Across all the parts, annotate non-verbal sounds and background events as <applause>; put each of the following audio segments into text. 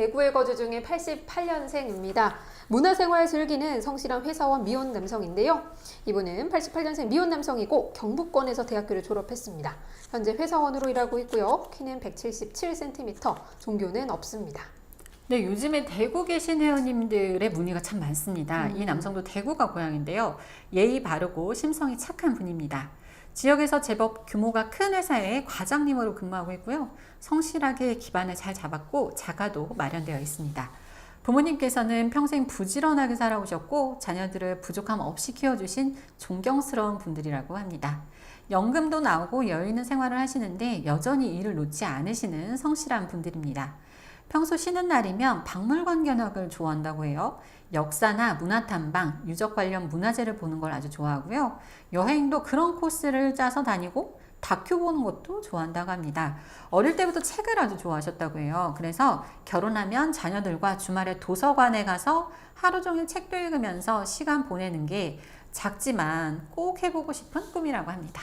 대구에 거주 중인 88년생입니다. 문화생활 즐기는 성실한 회사원 미혼 남성인데요. 이분은 88년생 미혼 남성이고 경북권에서 대학교를 졸업했습니다. 현재 회사원으로 일하고 있고요. 키는 177cm, 종교는 없습니다. 네, 요즘에 대구 계신 회원님들의 문의가 참 많습니다. 음. 이 남성도 대구가 고향인데요. 예의 바르고 심성이 착한 분입니다. 지역에서 제법 규모가 큰 회사에 과장님으로 근무하고 있고요. 성실하게 기반을 잘 잡았고 자가도 마련되어 있습니다. 부모님께서는 평생 부지런하게 살아오셨고 자녀들을 부족함 없이 키워주신 존경스러운 분들이라고 합니다. 연금도 나오고 여유 있는 생활을 하시는데 여전히 일을 놓지 않으시는 성실한 분들입니다. 평소 쉬는 날이면 박물관 견학을 좋아한다고 해요. 역사나 문화 탐방, 유적 관련 문화재를 보는 걸 아주 좋아하고요. 여행도 그런 코스를 짜서 다니고 다큐 보는 것도 좋아한다고 합니다. 어릴 때부터 책을 아주 좋아하셨다고 해요. 그래서 결혼하면 자녀들과 주말에 도서관에 가서 하루 종일 책도 읽으면서 시간 보내는 게 작지만 꼭 해보고 싶은 꿈이라고 합니다.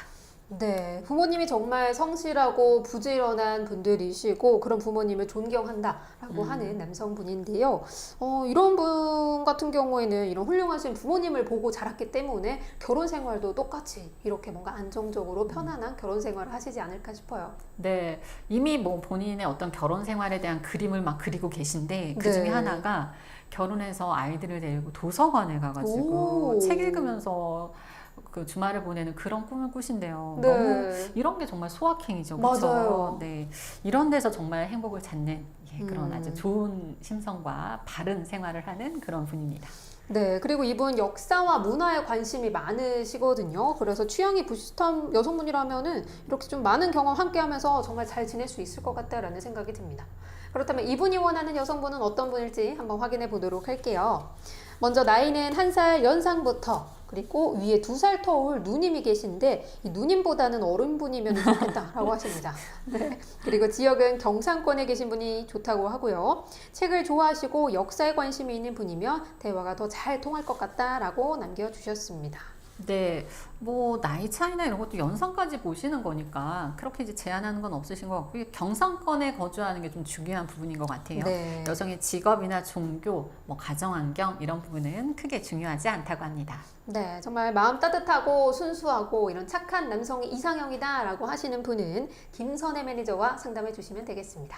네, 부모님이 정말 성실하고 부지런한 분들이시고 그런 부모님을 존경한다라고 음. 하는 남성분인데요. 어, 이런 분 같은 경우에는 이런 훌륭하신 부모님을 보고 자랐기 때문에 결혼 생활도 똑같이 이렇게 뭔가 안정적으로 편안한 결혼 생활을 하시지 않을까 싶어요. 네, 이미 뭐 본인의 어떤 결혼 생활에 대한 그림을 막 그리고 계신데 그 중에 네. 하나가 결혼해서 아이들을 데리고 도서관에 가가지고 오. 책 읽으면서 그 주말을 보내는 그런 꿈을 꾸신대요. 네. 너무 이런 게 정말 소확행이죠. 그렇죠? 맞아요. 네, 이런 데서 정말 행복을 찾는 예, 그런 음. 아주 좋은 심성과 바른 생활을 하는 그런 분입니다. 네, 그리고 이분 역사와 문화에 관심이 많으시거든요. 그래서 취향이 비슷한 여성분이라면은 이렇게 좀 많은 경험 함께 하면서 정말 잘 지낼 수 있을 것 같다라는 생각이 듭니다. 그렇다면 이분이 원하는 여성분은 어떤 분일지 한번 확인해 보도록 할게요. 먼저 나이는 한 살 연상부터 그리고 위에 두 살 터울 누님이 계신데 이 누님보다는 어른분이면 좋겠다라고 <laughs> 하십니다. 네. 그리고 지역은 경상권에 계신 분이 좋다고 하고요. 책을 좋아하시고 역사에 관심이 있는 분이면 대화가 더 잘 통할 것 같다라고 남겨주셨습니다. 네, 뭐 나이 차이나 이런 것도 연상까지 보시는 거니까 그렇게 이제 제한하는 건 없으신 것 같고 경상권에 거주하는 게 좀 중요한 부분인 것 같아요. 네. 여성의 직업이나 종교, 뭐 가정 환경 이런 부분은 크게 중요하지 않다고 합니다. 네, 정말 마음 따뜻하고 순수하고 이런 착한 남성이 이상형이다라고 하시는 분은 김선혜 매니저와 상담해 주시면 되겠습니다.